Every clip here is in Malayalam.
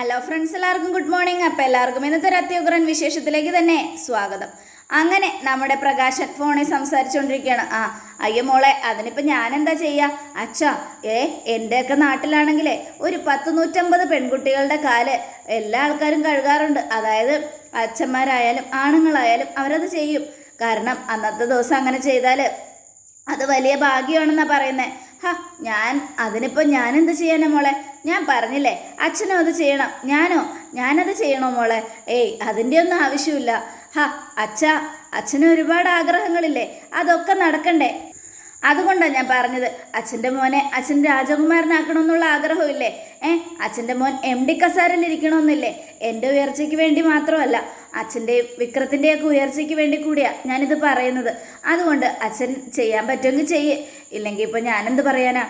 ഹലോ ഫ്രണ്ട്സ് എല്ലാവർക്കും ഗുഡ് മോർണിംഗ് അപ്പോൾ എല്ലാവർക്കും ഇന്നത്തെ ഒരു അത്യുഗ്രൻ വിശേഷത്തിലേക്ക് തന്നെ സ്വാഗതം. അങ്ങനെ നമ്മുടെ പ്രകാശൻ ഫോണിൽ സംസാരിച്ചുകൊണ്ടിരിക്കുകയാണ്. ആ അയ്യോ മോളെ അതിനിപ്പോൾ ഞാനെന്താ ചെയ്യുക അച്ഛാ ഏ എന്റെയൊക്കെ നാട്ടിലാണെങ്കിലേ ഒരു പത്ത് നൂറ്റമ്പത് പെൺകുട്ടികളുടെ കാൽ എല്ലാ ആൾക്കാരും കഴുകാറുണ്ട്. അതായത് അച്ഛന്മാരായാലും ആണുങ്ങളായാലും അവരത് ചെയ്യും. കാരണം അന്നത്തെ ദിവസം അങ്ങനെ ചെയ്താൽ അത് വലിയ ഭാഗ്യമാണെന്നാണ് പറയുന്നത് ഹാ ഞാൻ അതിനിപ്പോൾ ഞാനെന്ത് ചെയ്യാനാ മോളെ? ഞാൻ പറഞ്ഞില്ലേ അച്ഛനും അത് ചെയ്യണം. ഞാനോ? ഞാനത് ചെയ്യണോ മോളെ? ഏയ് അതിന്റെ ഒന്നും ആവശ്യമില്ല. ഹ അച്ഛ അച്ഛന് ഒരുപാട് ആഗ്രഹങ്ങളില്ലേ അതൊക്കെ നടക്കണ്ടേ? അതുകൊണ്ടാണ് ഞാൻ പറഞ്ഞത് അച്ഛന്റെ മോനെ അച്ഛൻ രാജകുമാരനാക്കണമെന്നുള്ള ആഗ്രഹമില്ലേ? ഏ അച്ഛന്റെ മോൻ എം ഡി കസാരയിലിരിക്കണമെന്നില്ലേ എന്റെ ഉയർച്ചയ്ക്ക് വേണ്ടി മാത്രമല്ല അച്ഛന്റെയും വിക്രത്തിന്റെയൊക്കെ ഉയർച്ചയ്ക്ക് വേണ്ടി കൂടിയാണ് ഞാനിത് പറയുന്നത്. അതുകൊണ്ട് അച്ഛൻ ചെയ്യാൻ പറ്റുമെങ്കിൽ ചെയ്യേ. ഇല്ലെങ്കിൽ ഇപ്പോൾ ഞാനെന്ത് പറയാനാ?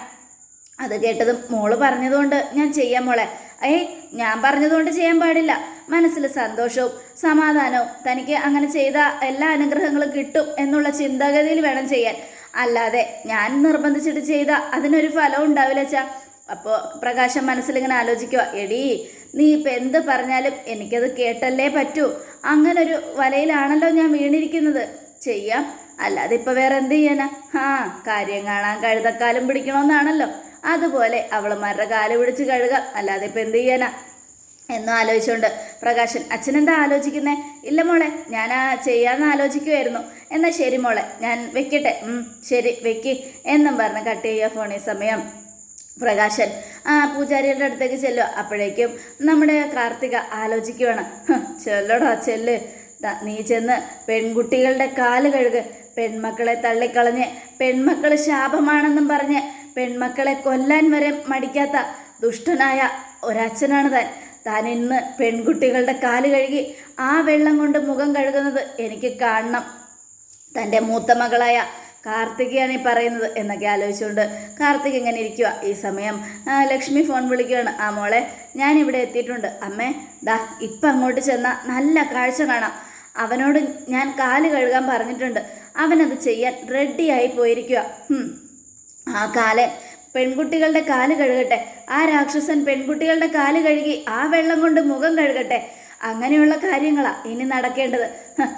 അത് കേട്ടതും മോൾ പറഞ്ഞതുകൊണ്ട് ഞാൻ ചെയ്യാം മോളെ. ഏയ് ഞാൻ പറഞ്ഞതുകൊണ്ട് ചെയ്യാൻ പാടില്ല. മനസ്സിൽ സന്തോഷവും സമാധാനവും തനിക്ക് അങ്ങനെ ചെയ്ത എല്ലാ അനുഗ്രഹങ്ങളും കിട്ടും എന്നുള്ള ചിന്താഗതിയിൽ വേണം ചെയ്യാൻ. അല്ലാതെ ഞാൻ നിർബന്ധിച്ചിട്ട് ചെയ്ത അതിനൊരു ഫലവും ഉണ്ടാവില്ല ചാ അപ്പോൾ പ്രകാശം മനസ്സിലിങ്ങനെ ആലോചിക്കുക എടീ നീ ഇപ്പം എന്ത് പറഞ്ഞാലും എനിക്കത് കേട്ടല്ലേ പറ്റൂ. അങ്ങനൊരു വലയിലാണല്ലോ ഞാൻ വീണിരിക്കുന്നത്. ചെയ്യാം. അല്ലാതെ ഇപ്പം വേറെ എന്ത് ചെയ്യാനാ? ആ കാര്യം കാണാൻ കഴുതക്കാലം പിടിക്കണമെന്നാണല്ലോ. അതുപോലെ അവളമാരുടെ കാൽ പിടിച്ച് കഴുകാം. അല്ലാതെ ഇപ്പം എന്ത് ചെയ്യാനാ? എന്നും ആലോചിച്ചുകൊണ്ട് പ്രകാശൻ അച്ഛനെന്താ ആലോചിക്കുന്നേ? ഇല്ല മോളെ ഞാൻ ആ ചെയ്യാന്ന് ആലോചിക്കുമായിരുന്നു എന്നാൽ ശരി മോളെ ഞാൻ വെക്കട്ടെ. ശരി വെക്ക്. എന്നും പറഞ്ഞ് കട്ട് ചെയ്യുക ഫോണിൽ സമയം. പ്രകാശൻ ആ പൂജാരിയുടെ അടുത്തേക്ക് ചെല്ലുക അപ്പോഴേക്കും നമ്മുടെ കാർത്തിക ആലോചിക്കുവാണ്. "ഹ്, ചെല്ലടാ ചെല്ല്. നീ ചെന്ന് പെൺകുട്ടികളുടെ കാൽ കഴുക്. പെൺമക്കളെ തള്ളിക്കളഞ്ഞ്. പെൺമക്കൾ ശാപമാണെന്നും പറഞ്ഞ് പെൺമക്കളെ കൊല്ലാൻ വരെ മടിക്കാത്ത ദുഷ്ടനായ ഒരച്ഛനാണ് താൻ. താൻ ഇന്ന് പെൺകുട്ടികളുടെ കാൽ കഴുകി ആ വെള്ളം കൊണ്ട് മുഖം കഴുകുന്നത് എനിക്ക് കാണണം. തന്റെ മൂത്ത മകളായ കാർത്തികയാണ് ഈ പറയുന്നത് എന്നൊക്കെ ആലോചിച്ചുകൊണ്ട് കാർത്തിക് ഇങ്ങനെ ഇരിക്കുക ഈ സമയം ലക്ഷ്മി ഫോൺ വിളിക്കുകയാണ്. ആ മോളെ ഞാനിവിടെ എത്തിയിട്ടുണ്ട്. അമ്മേ ദാ ഇപ്പം അങ്ങോട്ട് ചെന്നാൽ നല്ല കാഴ്ച കാണാം. അവനോട് ഞാൻ കാൽ കഴുകാൻ പറഞ്ഞിട്ടുണ്ട്. അവനത് ചെയ്യാൻ റെഡിയായി പോയിരിക്കുക. ആ കാലൻ പെൺകുട്ടികളുടെ കാൽ കഴുകട്ടെ. ആ രാക്ഷസൻ പെൺകുട്ടികളുടെ കാൽ കഴുകി ആ വെള്ളം കൊണ്ട് മുഖം കഴുകട്ടെ. അങ്ങനെയുള്ള കാര്യങ്ങളാ ഇനി നടക്കേണ്ടത്.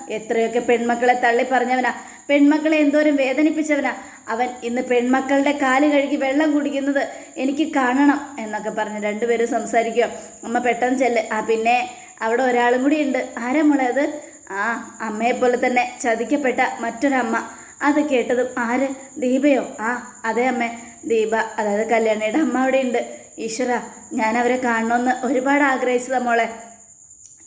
എത്രയൊക്കെ പെൺമക്കളെ തള്ളി പറഞ്ഞവനാ. പെൺമക്കളെ എന്തോരം വേദനിപ്പിച്ചവനാ. അവൻ ഇന്ന് പെൺമക്കളുടെ കാൽ കഴുകി വെള്ളം കുടിക്കുന്നത് എനിക്ക് കാണണം എന്നൊക്കെ പറഞ്ഞ് രണ്ടുപേരും സംസാരിക്കുക അമ്മ പെട്ടെന്ന് ചെല്ല്. ആ പിന്നെ അവിടെ ഒരാളും കൂടി ഉണ്ട്. ആരാ മോളെ അത്? ആ അമ്മയെപ്പോലെ തന്നെ ചതിക്കപ്പെട്ട മറ്റൊരമ്മ. അത് കേട്ടതും ആര്? ദീപയോ? ആ അതെ അമ്മേ. ദീപ അതായത് കല്യാണിയുടെ അമ്മ അവിടെ ഉണ്ട് ഈശ്വര ഞാൻ അവരെ കാണണമെന്ന് ഒരുപാട് ആഗ്രഹിച്ചതാ മോളെ.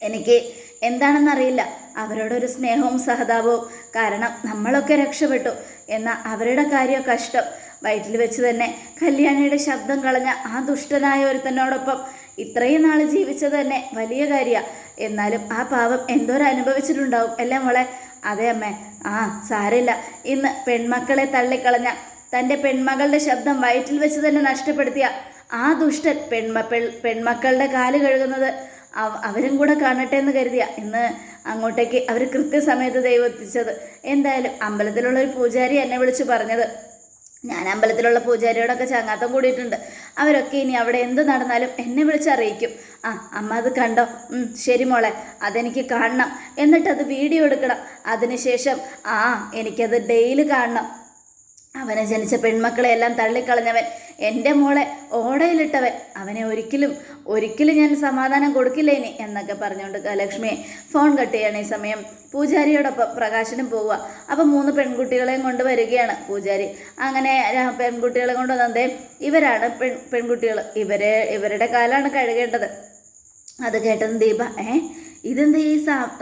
എനിക്ക് എന്താണെന്നറിയില്ല. അവരോടൊരു സ്നേഹവും സഹതാപവും. കാരണം നമ്മളൊക്കെ രക്ഷപ്പെട്ടു. എന്നാൽ അവരുടെ കാര്യം കഷ്ടം. വയറ്റിൽ വെച്ച് തന്നെ കല്യാണിയുടെ ശബ്ദം കളഞ്ഞ ആ ദുഷ്ടനായ ഒരുത്തനോടൊപ്പം ഇത്രയും നാൾ ജീവിച്ചത് തന്നെ വലിയ കാര്യമാണ് എന്നാലും ആ പാവം എന്തോരം അനുഭവിച്ചിട്ടുണ്ടാവും അല്ലേ മോളെ? അതെ അമ്മേ. ആ സാരില്ല ഇന്ന് പെൺമക്കളെ തള്ളിക്കളഞ്ഞ തന്റെ പെൺമകളുടെ ശബ്ദം വയറ്റിൽ വെച്ച് തന്നെ നഷ്ടപ്പെടുത്തിയ ആ ദുഷ്ടൻ പെൺമ പെൺ പെൺമക്കളുടെ കാൽ കഴുകുന്നത് അവ- അവരും കൂടെ കാണട്ടെ എന്ന് കരുതിയ. ഇന്ന് അങ്ങോട്ടേക്ക് അവർ കൃത്യസമയത്ത് ദൈവം എത്തിച്ചത്. എന്തായാലും അമ്പലത്തിലുള്ള ഒരു പൂജാരി എന്നെ വിളിച്ച് പറഞ്ഞത് ഞാൻ അമ്പലത്തിലുള്ള പൂജാരിയോടൊക്കെ ചങ്ങാത്തം കൂടിയിട്ടുണ്ട്. അവരൊക്കെ ഇനി അവിടെ എന്ത് നടന്നാലും എന്നെ വിളിച്ചറിയിക്കും ആ അമ്മ അത് കണ്ടോ? ശരി മോളെ അതെനിക്ക് കാണണം. എന്നിട്ടത് വീഡിയോ എടുക്കണം. അതിനുശേഷം ആ എനിക്കത് ഡെയിലി കാണണം. അവനെ ജനിച്ച പെൺമക്കളെ എല്ലാം തള്ളിക്കളഞ്ഞവൻ എന്റെ മോളെ ഓടയിലിട്ടവൻ അവനെ ഒരിക്കലും ഒരിക്കലും ഞാൻ സമാധാനം കൊടുക്കില്ല ഇനി എന്നൊക്കെ പറഞ്ഞുകൊണ്ട് ലക്ഷ്മി ഫോൺ കട്ട് ചെയ്യണം ഈ സമയം. പൂജാരിയോടൊപ്പം പ്രകാശനും പോവുക. അപ്പം മൂന്ന് പെൺകുട്ടികളെയും കൊണ്ടുവരികയാണ് പൂജാരി. അങ്ങനെ പെൺകുട്ടികളെ കൊണ്ട് വന്നതേ ഇവരാണ് പെൺ പെൺകുട്ടികൾ ഇവരെ ഇവരുടെ കാലാണ് കഴുകേണ്ടത്. അത് കേട്ടത് ദീപ ഏ ഇതെന്താ ഈ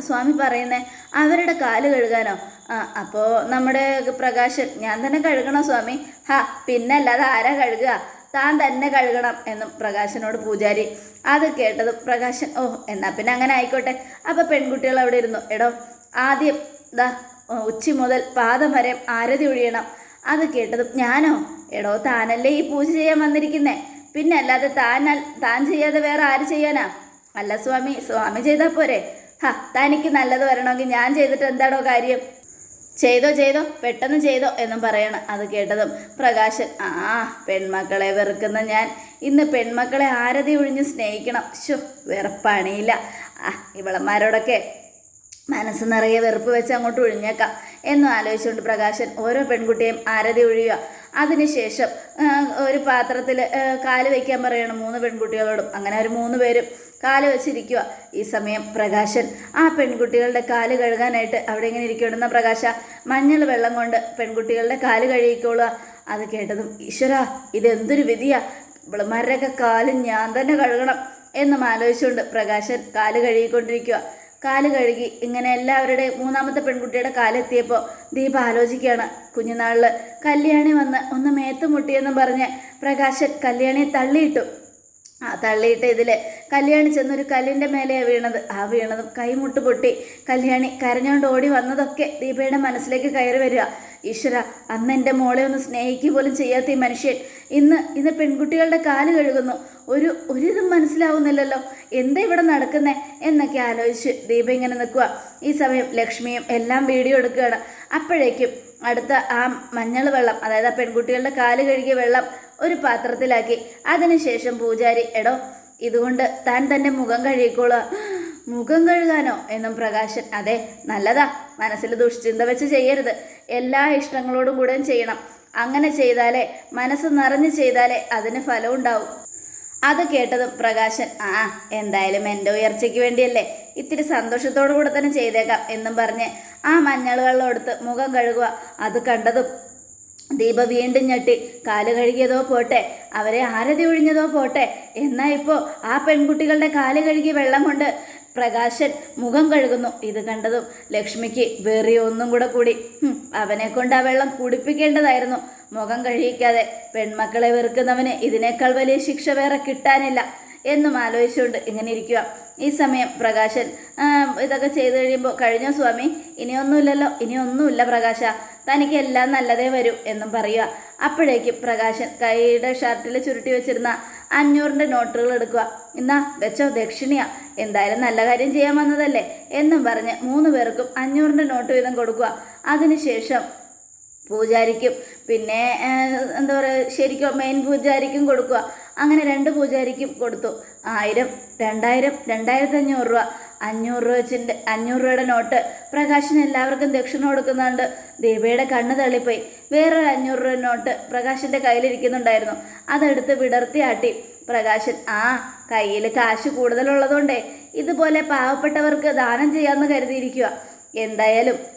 സ്വാമി പറയുന്നത് അവരുടെ കാൽ കഴുകാനോ? ആ അപ്പോൾ നമ്മുടെ പ്രകാശൻ ഞാൻ തന്നെ കഴുകണം സ്വാമി? ഹാ പിന്നെ അല്ലാതെ ആരാ കഴുകുക? താൻ തന്നെ കഴുകണം എന്നും പ്രകാശനോട് പൂജാരി. അത് കേട്ടതും പ്രകാശൻ ഓ എന്നാ പിന്നെ അങ്ങനെ ആയിക്കോട്ടെ. അപ്പോൾ പെൺകുട്ടികൾ അവിടെ ഇരുന്നു. എടോ ആദ്യം ദാ ഉച്ചി മുതൽ പാദം വരെ ആരതി ഒഴിയണം. അത് കേട്ടതും ഞാനോ? എടോ താനല്ലേ ഈ പൂജ ചെയ്യാൻ വന്നിരിക്കുന്നേ? പിന്നെ അല്ലാതെ താൻ താൻ ചെയ്യാതെ വേറെ ആര് ചെയ്യാനാ? അല്ല സ്വാമി സ്വാമി ചെയ്താൽ പോരെ. ഹാ തനിക്ക് നല്ലത് വരണമെങ്കിൽ ഞാൻ ചെയ്തിട്ട് എന്താണോ കാര്യം? ചെയ്തോ ചെയ്തോ പെട്ടെന്ന് ചെയ്തോ എന്നും പറയണം അത് കേട്ടതും പ്രകാശൻ. ആ പെൺമക്കളെ വെറുക്കുന്ന ഞാൻ. ഇന്ന് പെൺമക്കളെ ആരതി ഒഴിഞ്ഞ് സ്നേഹിക്കണം. ഷു വേറെ പണിയില്ല ആ ഇവളന്മാരോടൊക്കെ മനസ്സ് നിറയെ വെറുപ്പ് വെച്ച് അങ്ങോട്ട് ഒഴിഞ്ഞേക്കാം. എന്നും ആലോചിച്ചുകൊണ്ട് പ്രകാശൻ ഓരോ പെൺകുട്ടിയെയും ആരതി ഒഴിയുക. അതിനുശേഷം ഒരു പാത്രത്തിൽ കാൽ വയ്ക്കാൻ പറയണം മൂന്ന് പെൺകുട്ടികളോടും. അങ്ങനെ ഒരു മൂന്ന് പേരും കാൽ വെച്ചിരിക്കുക ഈ സമയം പ്രകാശൻ ആ പെൺകുട്ടികളുടെ കാൽ കഴുകാനായിട്ട് അവിടെ ഇങ്ങനെ ഇരിക്കണമെന്ന പ്രകാശ മഞ്ഞൾ വെള്ളം കൊണ്ട് പെൺകുട്ടികളുടെ കാൽ കഴുകിക്കോളുക അത് കേട്ടതും ഈശ്വര ഇതെന്തൊരു വിധിയാ. ഇവളുമാരുടെയൊക്കെ കാൽ ഞാൻ തന്നെ കഴുകണം എന്നും ആലോചിച്ചുകൊണ്ട് പ്രകാശൻ കാൽ കഴുകിക്കൊണ്ടിരിക്കുക കാൽ കഴുകി ഇങ്ങനെ എല്ലാവരുടെയും മൂന്നാമത്തെ പെൺകുട്ടിയുടെ കാലെത്തിയപ്പോൾ ദീപ ആലോചിക്കുകയാണ്. കുഞ്ഞുനാളിൽ കല്യാണി വന്ന് ഒന്ന് മേത്ത് മുട്ടിയെന്നും പറഞ്ഞ് പ്രകാശൻ കല്യാണിയെ തള്ളിയിട്ടു. ആ തള്ളിയിട്ട് ഇതിൽ കല്യാണി ചെന്നൊരു കല്ലിന്റെ മേലെയാണ് വീണത്. ആ വീണതും കൈമുട്ട് പൊട്ടി. കല്യാണി കരഞ്ഞുകൊണ്ട് ഓടി വന്നതൊക്കെ ദീപയുടെ മനസ്സിലേക്ക് കയറി വരിക. ഈശ്വര അന്ന് എന്റെ മോളെ ഒന്ന് സ്നേഹിക്കുക പോലും ചെയ്യാത്ത ഈ മനുഷ്യൻ. ഇന്ന് ഇന്ന് പെൺകുട്ടികളുടെ കാൽ കഴുകുന്നു. ഒരു ഒരിതും മനസ്സിലാവുന്നില്ലല്ലോ. എന്താ ഇവിടെ നടക്കുന്നേ എന്നൊക്കെ ആലോചിച്ച് ദീപ ഇങ്ങനെ നിൽക്കുക ഈ സമയം ലക്ഷ്മിയും എല്ലാം വീഡിയോ എടുക്കുകയാണ്. അപ്പോഴേക്കും അടുത്ത ആ മഞ്ഞൾ വെള്ളം അതായത് ആ പെൺകുട്ടികളുടെ കാൽ കഴുകിയ വെള്ളം ഒരു പാത്രത്തിലാക്കി. അതിനുശേഷം പൂജാരി എടോ ഇതുകൊണ്ട് താൻ തന്റെ മുഖം കഴുകിക്കോളുക മുഖം കഴുകാനോ? എന്നും പ്രകാശൻ അതെ നല്ലതാ. മനസ്സിൽ ദുഷ്ചിന്ത വെച്ച് ചെയ്യരുത്. എല്ലാ ഇഷ്ടങ്ങളോടും കൂടെ ചെയ്യണം. അങ്ങനെ ചെയ്താലേ മനസ്സ് നിറഞ്ഞു ചെയ്താലേ അതിന് ഫലം ഉണ്ടാവും. അത് കേട്ടതും പ്രകാശൻ ആ എന്തായാലും എന്റെ ഉയർച്ചയ്ക്ക് വേണ്ടിയല്ലേ ഇത്തിരി സന്തോഷത്തോടു കൂടെ തന്നെ ചെയ്തേക്കാം എന്നും പറഞ്ഞ് ആ എടുത്ത് മുഖം കഴുകുക. അത് കണ്ടതും ദീപ വീണ്ടും ഞെട്ടി. കാൽ കഴുകിയതോ പോട്ടെ അവരെ ആരതി ഒഴിഞ്ഞതോ പോട്ടെ എന്നാ ഇപ്പോൾ ആ പെൺകുട്ടികളുടെ കാൽ കഴുകി വെള്ളം കൊണ്ട് പ്രകാശൻ മുഖം കഴുകുന്നു. ഇത് കണ്ടതും ലക്ഷ്മിക്ക് വേറെ ഒന്നും കൂടെ കൂടി. അവനെ കൊണ്ട് ആ വെള്ളം കുടിപ്പിക്കേണ്ടതായിരുന്നു. മുഖം കഴിയിക്കാതെ പെൺമക്കളെ വെറുക്കുന്നവന് ഇതിനേക്കാൾ വലിയ ശിക്ഷ വേറെ കിട്ടാനില്ല എന്നും ആലോചിച്ചുകൊണ്ട് ഇങ്ങനെ ഇരിക്കുക. ഈ സമയം പ്രകാശൻ ഇതൊക്കെ ചെയ്തു കഴിയുമ്പോൾ കഴിഞ്ഞോ സ്വാമി? ഇനിയൊന്നുമില്ലല്ലോ ഇനിയൊന്നുമില്ല പ്രകാശ. തനിക്ക് എല്ലാം നല്ലതേ വരൂ എന്നും പറയുക. അപ്പോഴേക്കും പ്രകാശൻ കൈയുടെ ഷർട്ടിൽ ചുരുട്ടി വെച്ചിരുന്ന അഞ്ഞൂറിന്റെ നോട്ടുകൾ എടുക്കുക. എന്നാ വെച്ചോ ദക്ഷിണയാ. എന്തായാലും നല്ല കാര്യം ചെയ്യാൻ വന്നതല്ലേ? എന്നും പറഞ്ഞ് മൂന്ന് പേർക്കും അഞ്ഞൂറിന്റെ നോട്ട് വീതം കൊടുക്കുക. അതിനുശേഷം പൂജാരിക്കും പിന്നെ എന്താ പറയുക ശരിക്കും മെയിൻ പൂജാരിക്കും കൊടുക്കുക. അങ്ങനെ രണ്ട് പൂജാരിക്കും കൊടുത്തു. ആയിരം രണ്ടായിരം രണ്ടായിരത്തി അഞ്ഞൂറ് രൂപ. അഞ്ഞൂറ് രൂപ വെച്ചിന്റെ അഞ്ഞൂറ് രൂപയുടെ നോട്ട് പ്രകാശിന് എല്ലാവർക്കും ദക്ഷിണ കൊടുക്കുന്നുണ്ട്. ദീപയുടെ കണ്ണ് തള്ളിപ്പോയി. വേറൊരു അഞ്ഞൂറ് രൂപ നോട്ട് പ്രകാശിന്റെ കയ്യിലിരിക്കുന്നുണ്ടായിരുന്നു. അതെടുത്ത് വിടർത്തി ആട്ടി പ്രകാശൻ ആ കയ്യിൽ കാശ് കൂടുതലുള്ളതുകൊണ്ടേ ഇതുപോലെ പാവപ്പെട്ടവർക്ക് ദാനം ചെയ്യാമെന്ന് കരുതിയിരിക്കുക എന്തായാലും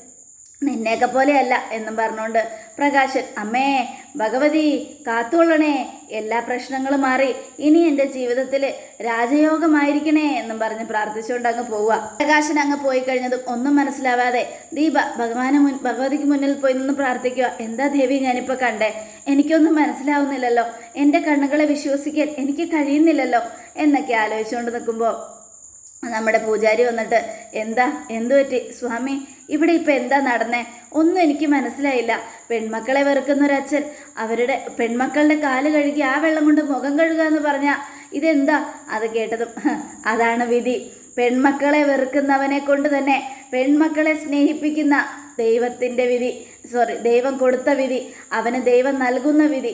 നിന്നെയൊക്കെ പോലെയല്ല എന്നും പറഞ്ഞുകൊണ്ട് പ്രകാശൻ അമ്മേ ഭഗവതി കാത്തുകൊള്ളണേ. എല്ലാ പ്രശ്നങ്ങളും മാറി. ഇനി എന്റെ ജീവിതത്തിൽ രാജയോഗമായിരിക്കണേ എന്നും പറഞ്ഞ് പ്രാർത്ഥിച്ചുകൊണ്ട് അങ്ങ് പോവുക. പ്രകാശൻ അങ്ങ് പോയി കഴിഞ്ഞതും ഒന്നും മനസ്സിലാവാതെ ദീപ ഭഗവാന് മുൻ ഭഗവതിക്ക് മുന്നിൽ പോയി നിന്ന് പ്രാർത്ഥിക്കുക. എന്താ ദേവി ഞാനിപ്പോൾ കണ്ടേ? എനിക്കൊന്നും മനസ്സിലാവുന്നില്ലല്ലോ. എന്റെ കണ്ണുകളെ വിശ്വസിക്കാൻ എനിക്ക് കഴിയുന്നില്ലല്ലോ എന്നൊക്കെ ആലോചിച്ചുകൊണ്ട് നിൽക്കുമ്പോൾ നമ്മുടെ പൂജാരി വന്നിട്ട് എന്താ? എന്തു പറ്റി സ്വാമി ഇവിടെ ഇപ്പം എന്താ നടന്നേ? ഒന്നും എനിക്ക് മനസ്സിലായില്ല. പെൺമക്കളെ വെറുക്കുന്നൊരച്ഛൻ. അവരുടെ പെൺമക്കളുടെ കാൽ കഴുകി ആ വെള്ളം കൊണ്ട് മുഖം കഴുകുക എന്ന് പറഞ്ഞാൽ ഇതെന്താ? അത് കേട്ടതും അതാണ് വിധി. പെൺമക്കളെ വെറുക്കുന്നവനെ കൊണ്ട് തന്നെ പെൺമക്കളെ സ്നേഹിപ്പിക്കുന്ന ദൈവത്തിന്റെ വിധി. സോറി ദൈവം കൊടുത്ത വിധി. അവന് ദൈവം നൽകുന്ന വിധി.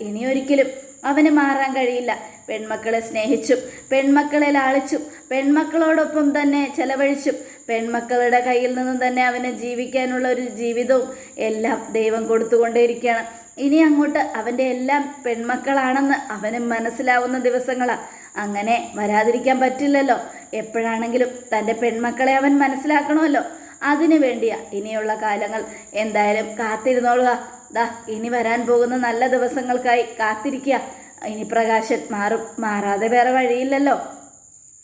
ഇനിയൊരിക്കലും അവന് മാറാൻ കഴിയില്ല. പെൺമക്കളെ സ്നേഹിച്ചും പെൺമക്കളെ ലാളിച്ചും പെൺമക്കളോടൊപ്പം തന്നെ ചെലവഴിച്ചും പെൺമക്കളുടെ കയ്യിൽ നിന്നും തന്നെ അവന് ജീവിക്കാനുള്ള ഒരു ജീവിതവും എല്ലാം ദൈവം കൊടുത്തുകൊണ്ടേയിരിക്കുകയാണ്. ഇനി അങ്ങോട്ട് അവന്റെ എല്ലാം പെൺമക്കളാണെന്ന് അവന് മനസ്സിലാവുന്ന ദിവസങ്ങളാണ് അങ്ങനെ വരാതിരിക്കാൻ പറ്റില്ലല്ലോ. എപ്പോഴാണെങ്കിലും തന്റെ പെൺമക്കളെ അവൻ മനസ്സിലാക്കണമല്ലോ. അതിനു വേണ്ടിയാ ഇനിയുള്ള കാലങ്ങൾ. എന്തായാലും കാത്തിരുന്നോളുക. ദാ ഇനി വരാൻ പോകുന്ന നല്ല ദിവസങ്ങൾക്കായി കാത്തിരിക്കുക. ഇനി പ്രകാശൻ മാറും. മാറാതെ വേറെ വഴിയില്ലല്ലോ.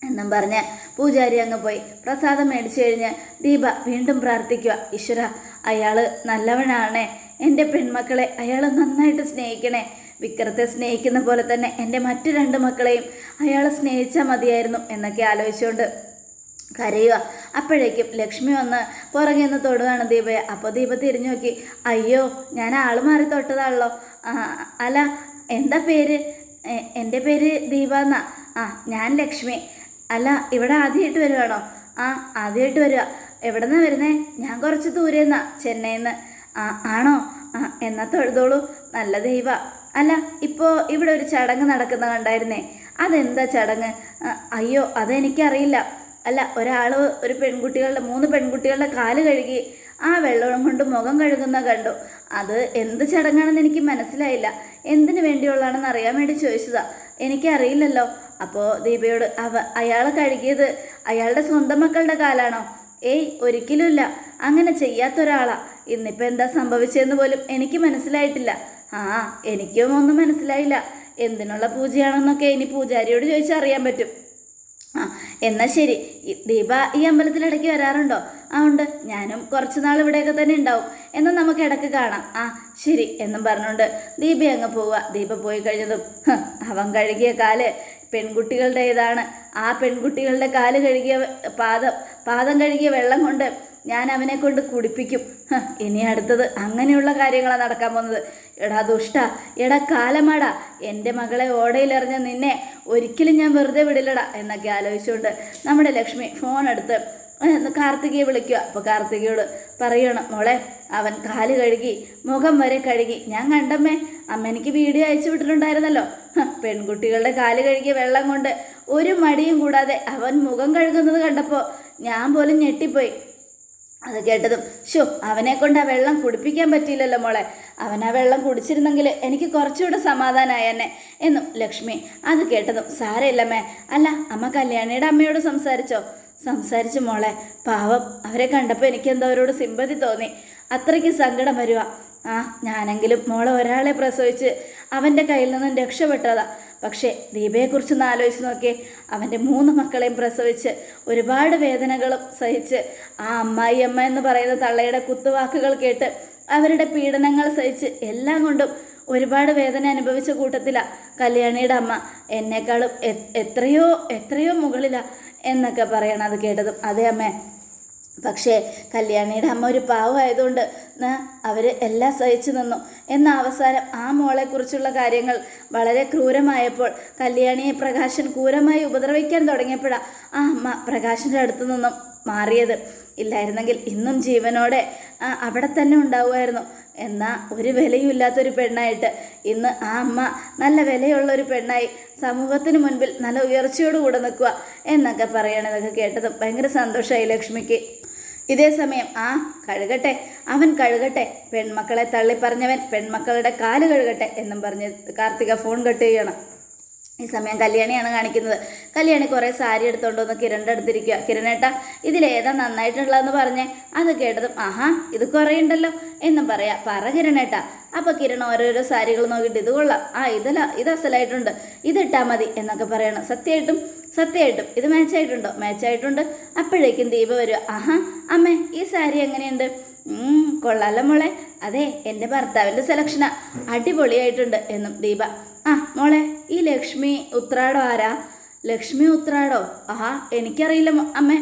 എന്നും പറഞ്ഞ് പൂജാരി അങ്ങ് പോയി. പ്രസാദം മേടിച്ചു കഴിഞ്ഞ് ദീപ വീണ്ടും പ്രാർത്ഥിക്കുക ഈശ്വര അയാൾ നല്ലവനാണ്. എന്റെ പെൺമക്കളെ അയാൾ നന്നായിട്ട് സ്നേഹിക്കണേ. വിക്രത്തെ സ്നേഹിക്കുന്ന പോലെ തന്നെ എന്റെ മറ്റു രണ്ട് മക്കളെയും അയാൾ സ്നേഹിച്ചാൽ മതിയായിരുന്നു എന്നൊക്കെ ആലോചിച്ചുകൊണ്ട് കരയുക അപ്പോഴേക്കും ലക്ഷ്മി വന്ന് പുറകെ നിന്ന് തൊടുകയാണ് ദീപയെ. അപ്പോൾ ദീപ തിരിഞ്ഞു നോക്കി അയ്യോ ഞാൻ ആൾ മാറി തൊട്ടതാണല്ലോ. അല്ല എന്താ പേര്? എന്റെ പേര് ദീപ എന്നാ. ആ ഞാൻ ലക്ഷ്മി. അല്ല ഇവിടെ ആദ്യമായിട്ട് വരുവാണോ? ആ ആദ്യമായിട്ട് വരിക എവിടെന്നാ വരുന്നേ? ഞാൻ കുറച്ച് ദൂരെ നിന്നാ ചെന്നൈയിൽ നിന്ന് ആ ആണോ? ആ എന്നാ തൊഴുതോളൂ. നല്ല ദൈവ. അല്ല ഇപ്പോൾ ഇവിടെ ഒരു ചടങ്ങ് നടക്കുന്ന കണ്ടായിരുന്നേ. അതെന്താ ചടങ്ങ്? അയ്യോ അതെനിക്കറിയില്ല. അല്ല ഒരാൾ ഒരു പെൺകുട്ടികളുടെ മൂന്ന് പെൺകുട്ടികളുടെ കാൽ കഴുകി ആ വെള്ളം കൊണ്ട് മുഖം കഴുകുന്ന കണ്ടു. അത് എന്ത് ചടങ്ങാണെന്ന് എനിക്ക് മനസ്സിലായില്ല. എന്തിനു വേണ്ടിയുള്ളതാണെന്ന് അറിയാൻ വേണ്ടി ചോദിച്ചതാ. എനിക്കറിയില്ലല്ലോ. അപ്പോൾ ദീപയോട് അവ അയാൾ കഴുകിയത് അയാളുടെ സ്വന്തം മക്കളുടെ കാലാണോ? ഏയ് ഒരിക്കലുമില്ല. അങ്ങനെ ചെയ്യാത്ത ഒരാളാ ഇന്നിപ്പോൾ എന്താ സംഭവിച്ചതെന്ന് പോലും എനിക്ക് മനസ്സിലായിട്ടില്ല. ആ എനിക്കും ഒന്നും മനസ്സിലായില്ല. എന്തിനുള്ള പൂജയാണെന്നൊക്കെ ഇനി പൂജാരിയോട് ചോദിച്ചാൽ അറിയാൻ പറ്റും. ആ എന്നാൽ ശരി. ദീപ ഈ അമ്പലത്തിലിടയ്ക്ക് വരാറുണ്ടോ? ആ ഉണ്ട്. ഞാനും കുറച്ച് നാൾ ഇവിടെയൊക്കെ തന്നെ ഉണ്ടാവും. എന്നാൽ നമുക്ക് ഇടയ്ക്ക് കാണാം. ആ ശരി എന്നും പറഞ്ഞുകൊണ്ട് ദീപ അങ്ങ് പോവുക ദീപ പോയി കഴിഞ്ഞതും അവൻ കഴുകിയ കാൽ പെൺകുട്ടികളുടെ ഇതാണ് ആ പെൺകുട്ടികളുടെ കാൽ കഴുകിയ പാദം പാദം കഴുകിയ വെള്ളം കൊണ്ട് ഞാൻ അവനെ കൊണ്ട് കുടിപ്പിക്കും. ഇനി അടുത്തത് അങ്ങനെയുള്ള കാര്യങ്ങളാണ് നടക്കാൻ പോകുന്നത്. എടാ ദുഷ്ട എടാ കാലമാടാ. എന്റെ മകളെ ഓടയിലെറിഞ്ഞ നിന്നെ ഒരിക്കലും ഞാൻ വെറുതെ വിടില്ലടാ എന്നൊക്കെ ആലോചിച്ചുകൊണ്ട് നമ്മുടെ ലക്ഷ്മി ഫോൺ എടുത്ത് കാർത്തികയെ വിളിക്കുക. അപ്പോൾ കാർത്തികയോട് പറയണം മോളെ അവൻ കാൽ കഴുകി മുഖം വരെ കഴുകി. ഞാൻ കണ്ടമ്മേ അമ്മ എനിക്ക് വീഡിയോ അയച്ചു വിട്ടിട്ടുണ്ടായിരുന്നല്ലോ. പെൺകുട്ടികളുടെ കാൽ കഴുകിയ വെള്ളം കൊണ്ട് ഒരു മടിയും കൂടാതെ അവൻ മുഖം കഴുകുന്നത് കണ്ടപ്പോൾ ഞാൻ പോലും ഞെട്ടിപ്പോയി. അത് കേട്ടതും ഷോ അവനെ കൊണ്ട് ആ വെള്ളം കുടിപ്പിക്കാൻ പറ്റിയില്ലല്ലോ മോളെ. അവൻ ആ വെള്ളം കുടിച്ചിരുന്നെങ്കിൽ എനിക്ക് കുറച്ചുകൂടെ സമാധാനമായി എന്നെ. എന്നും ലക്ഷ്മി അത് കേട്ടതും സാരമില്ലമ്മേ. അല്ല അമ്മ കല്യാണിയുടെ അമ്മയോട് സംസാരിച്ചോ? സംസാരിച്ചു മോളെ. പാവം അവരെ കണ്ടപ്പോൾ എനിക്ക് എന്തോ അവരോട് സിമ്പതി തോന്നി. അത്രയ്ക്ക് സങ്കടം വരുക ആ ഞാനെങ്കിലും മോളെ ഒരാളെ പ്രസവിച്ച് അവന്റെ കയ്യിൽ നിന്നും രക്ഷപ്പെട്ടതാ. പക്ഷേ ദീപയെക്കുറിച്ചൊന്ന് ആലോചിച്ച് നോക്കിയേ. അവന്റെ മൂന്ന് മക്കളെയും പ്രസവിച്ച് ഒരുപാട് വേദനകളും സഹിച്ച് ആ അമ്മായി അമ്മ എന്ന് പറയുന്ന തള്ളയുടെ കുത്തുവാക്കുകൾ കേട്ട് അവരുടെ പീഡനങ്ങൾ സഹിച്ച് എല്ലാം കൊണ്ടും ഒരുപാട് വേദന അനുഭവിച്ച കൂട്ടത്തിലാണ് കല്യാണിയുടെ അമ്മ. എന്നെക്കാളും എത്രയോ എത്രയോ മുകളിലാ എന്നൊക്കെ പറയണം അത് കേട്ടതും. അതെ അമ്മേ. പക്ഷേ കല്യാണിയുടെ അമ്മ ഒരു പാവമായതുകൊണ്ട് അവർ എല്ലാം സഹിച്ചു നിന്നു. എന്ന അവസാനം ആ മോളെക്കുറിച്ചുള്ള കാര്യങ്ങൾ വളരെ ക്രൂരമായപ്പോൾ കല്യാണിയെ പ്രകാശൻ ക്രൂരമായി ഉപദ്രവിക്കാൻ തുടങ്ങിയപ്പോഴാണ് ആ അമ്മ പ്രകാശന്റെ അടുത്തു നിന്നും മാറിയത്. ഇല്ലായിരുന്നെങ്കിൽ ഇന്നും ജീവനോടെ അവിടെ തന്നെ ഉണ്ടാവുമായിരുന്നു. എന്നാൽ ഒരു വിലയുമില്ലാത്തൊരു പെണ്ണായിട്ട് ഇന്ന് ആ അമ്മ നല്ല വിലയുള്ള ഒരു പെണ്ണായി സമൂഹത്തിന് മുൻപിൽ നല്ല ഉയർച്ചയോടുകൂടെ നിൽക്കുക എന്നൊക്കെ പറയണതൊക്കെ കേട്ടതും ഭയങ്കര സന്തോഷമായി ലക്ഷ്മിക്ക്. ഇതേ സമയം ആ കഴുകട്ടെ അവൻ കഴുകട്ടെ പെൺമക്കളെ തള്ളിപ്പറഞ്ഞവൻ പെൺമക്കളുടെ കാൽ കഴുകട്ടെ എന്നും പറഞ്ഞ് കാർത്തിക ഫോൺ കട്ട് ചെയ്യണം. ഈ സമയം കല്യാണിയാണ് കാണിക്കുന്നത്. കല്യാണി കുറേ സാരി എടുത്തോണ്ട് വന്ന് കിരണിന്റെ അടുത്തിരിക്കുക കിരണേട്ടാ ഇതിലേതാ നന്നായിട്ടുള്ളതെന്ന് പറഞ്ഞേ. അത് കേട്ടതും ആഹാ ഇത് കുറേ ഉണ്ടല്ലോ എന്നും പറയാ. പറ കിരണേട്ടാ അപ്പോൾ കിരൺ ഓരോരോ സാരികൾ നോക്കിയിട്ട് ഇത് കൊള്ളാം. ആ ഇതല്ല ഇത് അസലായിട്ടുണ്ട്. ഇതിട്ടാ മതി എന്നൊക്കെ പറയണം. സത്യമായിട്ടും സത്യമായിട്ടും ഇത് മാച്ചായിട്ടുണ്ടോ? മാച്ചായിട്ടുണ്ട്. അപ്പോഴേക്കും ദീപ വരിക ആഹാ അമ്മേ ഈ സാരി എങ്ങനെയുണ്ട്? കൊള്ളാലോ മോളെ. അതെ എന്റെ ഭർത്താവിന്റെ സെലക്ഷനാ. അടിപൊളിയായിട്ടുണ്ട് എന്നും ദീപ ആ മോളെ ഈ ലക്ഷ്മി ഉത്രാടോ ആരാ? ലക്ഷ്മി ഉത്രാടോ? ആഹാ എനിക്കറിയില്ല അമ്മ.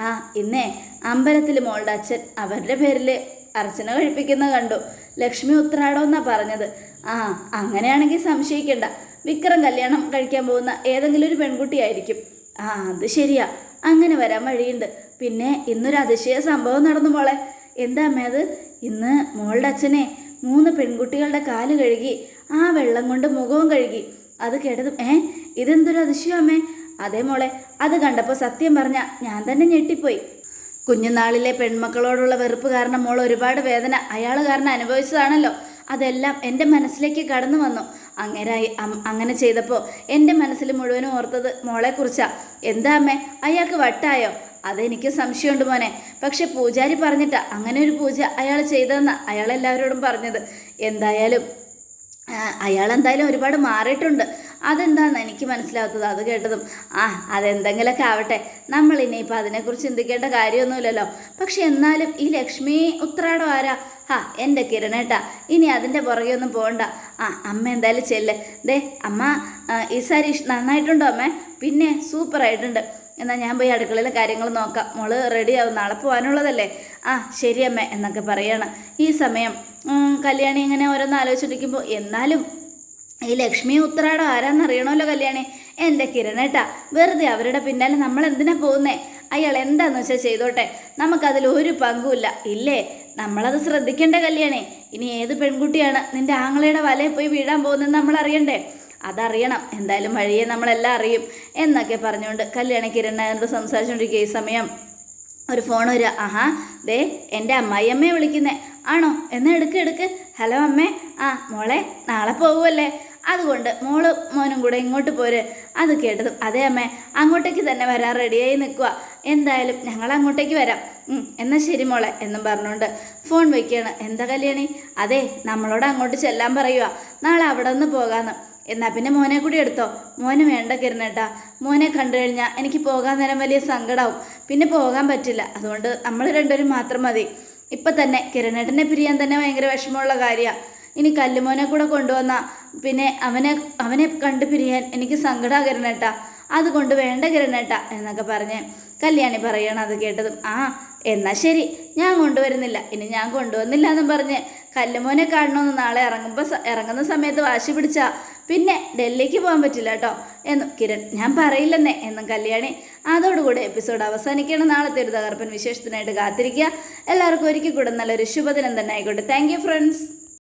ആ ഇന്നേ അമ്പലത്തിൽ മോളുടെ അച്ഛൻ അവരുടെ പേരിൽ അർച്ചന കഴിപ്പിക്കുന്ന കണ്ടു. ലക്ഷ്മി ഉത്രാടോ എന്നാ പറഞ്ഞത്. ആ അങ്ങനെയാണെങ്കിൽ സംശയിക്കണ്ട. വിക്രം കല്യാണം കഴിക്കാൻ പോകുന്ന ഏതെങ്കിലും ഒരു പെൺകുട്ടിയായിരിക്കും ആ അത് ശരിയാ. അങ്ങനെ വരാൻ വഴിയുണ്ട്. പിന്നെ ഇന്നൊരു അതിശയ സംഭവം നടന്നു മോളെ. എന്താ അമ്മേ അത്? ഇന്ന് മോളുടെ അച്ഛനെ മൂന്ന് പെൺകുട്ടികളുടെ കാൽ കഴുകി ആ വെള്ളം കൊണ്ട് മുഖവും കഴുകി. അത് കേട്ടതും ഏ ഇതെന്തൊരു അതിശയം അമ്മേ? അതേ മോളെ അത് കണ്ടപ്പോൾ സത്യം പറഞ്ഞ ഞാൻ തന്നെ ഞെട്ടിപ്പോയി. കുഞ്ഞുനാളിലെ പെൺമക്കളോടുള്ള വെറുപ്പ് കാരണം മോൾ ഒരുപാട് വേദന അയാൾ കാരണം അനുഭവിച്ചതാണല്ലോ. അതെല്ലാം എന്റെ മനസ്സിലേക്ക് കടന്നു വന്നു. അങ്ങനെ അങ്ങനെ ചെയ്തപ്പോൾ എന്റെ മനസ്സിൽ മുഴുവനും ഓർത്തത് മോളെക്കുറിച്ചാണ് എന്താ അമ്മേ അയാൾക്ക് വട്ടായോ? അതെനിക്ക് സംശയമുണ്ട് മോനെ. പക്ഷെ പൂജാരി പറഞ്ഞിട്ടാ അങ്ങനെ ഒരു പൂജ അയാൾ ചെയ്തതെന്ന് അയാൾ എല്ലാവരോടും പറഞ്ഞത്. എന്തായാലും അയാൾ എന്തായാലും ഒരുപാട് മാറിയിട്ടുണ്ട്. അതെന്താന്ന് എനിക്ക് മനസ്സിലാവാത്തത് അത് കേട്ടതും. ആ അതെന്തെങ്കിലുമൊക്കെ ആവട്ടെ. നമ്മൾ ഇനിയിപ്പോൾ അതിനെക്കുറിച്ച് ചിന്തിക്കേണ്ട കാര്യമൊന്നുമില്ലല്ലോ. പക്ഷെ എന്നാലും ഈ ലക്ഷ്മി ഉത്രാടം ആരാ? ഹാ എന്റെ കിരണേട്ടാ. ഇനി അതിന്റെ പുറകെ ഒന്നും പോകണ്ട. ആ അമ്മ എന്തായാലും ചെല്ല്. ദേ അമ്മ ഈ സാരി നന്നായിട്ടുണ്ടോ അമ്മേ? പിന്നെ സൂപ്പറായിട്ടുണ്ട്. എന്നാൽ ഞാൻ പോയി അടുക്കളയിലെ കാര്യങ്ങൾ നോക്കാം. മോൾ റെഡിയാവും നാളെ പോകാനുള്ളതല്ലേ? ആ ശരി അമ്മേ എന്നൊക്കെ പറയണം. ഈ സമയം കല്യാണി ഇങ്ങനെ ഓരോന്ന് ആലോചിച്ചിരിക്കുമ്പോൾ എന്നാലും ഈ ലക്ഷ്മി ഉത്രാടം ആരാന്നറിയണമല്ലോ കല്യാണി? എന്റെ കിരണേട്ടാ വെറുതെ അവരുടെ പിന്നാലെ നമ്മൾ എന്തിനാ പോകുന്നേ? അയാൾ എന്താന്ന് വെച്ചാൽ ചെയ്തോട്ടെ? നമുക്കതിൽ ഒരു പങ്കുമില്ല. ഇല്ലേ? നമ്മളത് ശ്രദ്ധിക്കേണ്ട കല്യാണി? ഇനി ഏത് പെൺകുട്ടിയാണ് നിന്റെ ആങ്ങളയുടെ വലയിൽ പോയി വീഴാൻ പോകുന്നതെന്ന് നമ്മൾ അറിയണ്ടേ? അതറിയണം. എന്തായാലും വഴിയെ നമ്മളെല്ലാം അറിയും എന്നൊക്കെ പറഞ്ഞുകൊണ്ട് കല്യാണ കിരണോട് സംസാരിച്ചുകൊണ്ടിരിക്കുക ഈ സമയം. ഒരു ഫോൺ വരിക. ആഹാ ദേ എന്റെ അമ്മായിയമ്മയെ വിളിക്കുന്നേ. ആണോ? എന്നാ എടുക്ക് എടുക്ക്. ഹലോ അമ്മേ. ആ മോളെ നാളെ പോകുമല്ലേ അതുകൊണ്ട് മോൾ മോനും കൂടെ ഇങ്ങോട്ട് പോര്. അത് കേട്ടതും അതെ അമ്മേ അങ്ങോട്ടേക്ക് തന്നെ വരാൻ റെഡിയായി നിൽക്കുക എന്തായാലും ഞങ്ങൾ അങ്ങോട്ടേക്ക് വരാം. എന്നാൽ ശരി മോളെ എന്നും പറഞ്ഞുകൊണ്ട് ഫോൺ വയ്ക്കുകയാണ്. എന്താ കല്യാണി? അതെ നമ്മളോട് അങ്ങോട്ട് ചെല്ലാൻ പറയുക നാളെ അവിടെ നിന്ന് പോകാമെന്ന് എന്നാ പിന്നെ മോനെ കൂടി എടുത്തോ. മോന് വേണ്ട കിരണേട്ടാ. മോനെ കണ്ടു കഴിഞ്ഞാൽ എനിക്ക് പോകാൻ നേരം വലിയ സങ്കടമാവും പിന്നെ പോകാൻ പറ്റില്ല. അതുകൊണ്ട് നമ്മൾ രണ്ടുപേരും മാത്രം മതി. ഇപ്പം തന്നെ കിരണേട്ടനെ പിരിയാൻ തന്നെ ഭയങ്കര വിഷമമുള്ള കാര്യമാണ് ഇനി കല്ലുമോനെ കൂടെ കൊണ്ടുവന്ന പിന്നെ അവനെ അവനെ കണ്ടു പിരിയാൻ എനിക്ക് സങ്കടമാണ് കിരണേട്ടാ. അതുകൊണ്ട് വേണ്ട കിരണേട്ട എന്നൊക്കെ പറഞ്ഞ് കല്യാണി പറയണം അത് കേട്ടതും. ആ എന്നാൽ ശരി. ഞാൻ കൊണ്ടുവരുന്നില്ല. ഇനി ഞാൻ കൊണ്ടുവന്നില്ല എന്നും പറഞ്ഞ് കല്ലുമോനെ കാണണമെന്ന് നാളെ ഇറങ്ങുമ്പോൾ ഇറങ്ങുന്ന സമയത്ത് വാശി പിടിച്ചാ പിന്നെ ഡൽഹിക്ക് പോകാൻ പറ്റില്ല കേട്ടോ എന്നും കിരൺ ഞാൻ പറയില്ലെന്നേ. എന്നും കല്യാണി. അതോടുകൂടി എപ്പിസോഡ് അവസാനിക്കണം നാളത്തെ ഒരു തകർപ്പൻ വിശേഷത്തിനായിട്ട് കാത്തിരിക്കുക. എല്ലാവർക്കും ഒരിക്കൽ കൂടെ നല്ലൊരു ശുഭദിനം തന്നെ ആയിക്കോട്ടെ. Thank friends